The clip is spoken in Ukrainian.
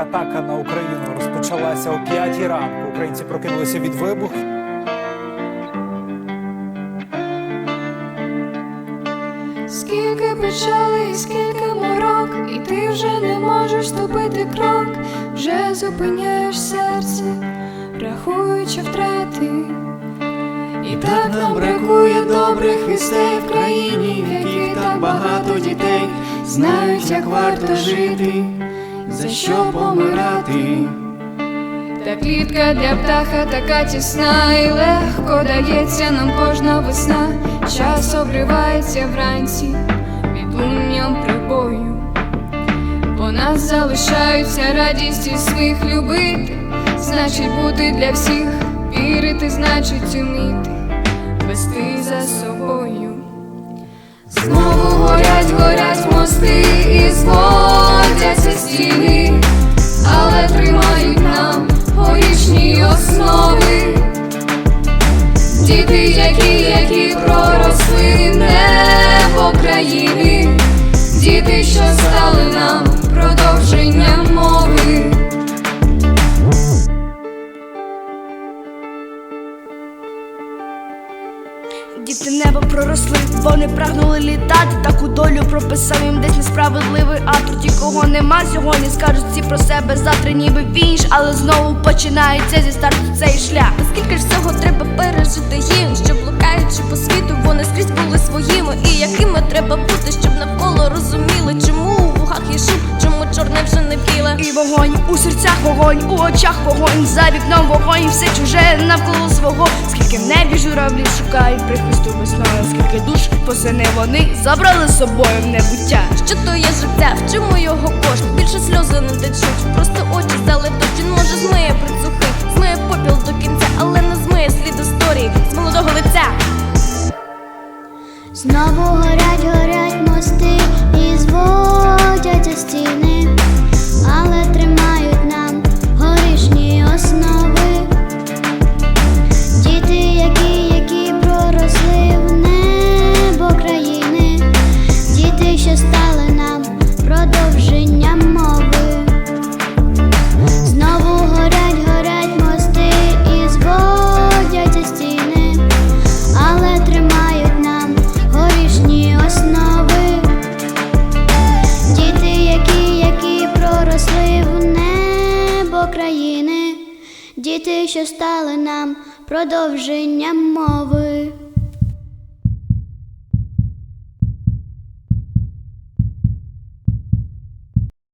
Атака на Україну розпочалася о 5 ранку. Українці прокинулися від вибухів. Скільки печали, скільки морок, і ти вже не можеш ступити крок, вже зупиняєш серце, рахуючи втрати. І так нам бракує добрих вістей в країні, в яких так багато дітей знають, як варто жити, за що помирати. Та клітка для птаха така тісна і легко дається нам кожна весна. Час обривається вранці відлунням прибою. По нас залишаються радість і сміх любити, значить бути для всіх, вірити, значить уміти, вести за собою. Знову горять, горять мости і зводяться стіни, але тримають нам горішні основи. Діти, які, які проросли небо країни, діти, що стали Діти небо проросли, вони прагнули літати. Таку долю прописав їм десь несправедливий автор. Ті, кого нема сьогодні, скажуть всі про себе завтра, ніби вінш, але знову починається зі старту цей шлях. Скільки ж всього треба пережити їм, щоб блукаючи по світу, вони скрізь були своїми, і якими треба бути, щоб навколо розуміли, вже. І вогонь у серцях вогонь, у очах вогонь, за вікном вогонь, все чуже навколо свого. Скільки в небі журавлі шукають прихисту весною, скільки душ посини вони забрали з собою в небуття. Що то є життя, в чому його кошт? Більше сльози не течуть, просто очі залетуть. Він може змиє прицухи, змиє попіл до кінця, але не змиє слід історії з молодого лиця. Знову горять, що стали нам продовженням мови. Знову горять, горять мости і зводяться стіни, але тримають нам горішні основи. Діти, які, які проросли в небо країни, діти, що стали нам продовженням мови.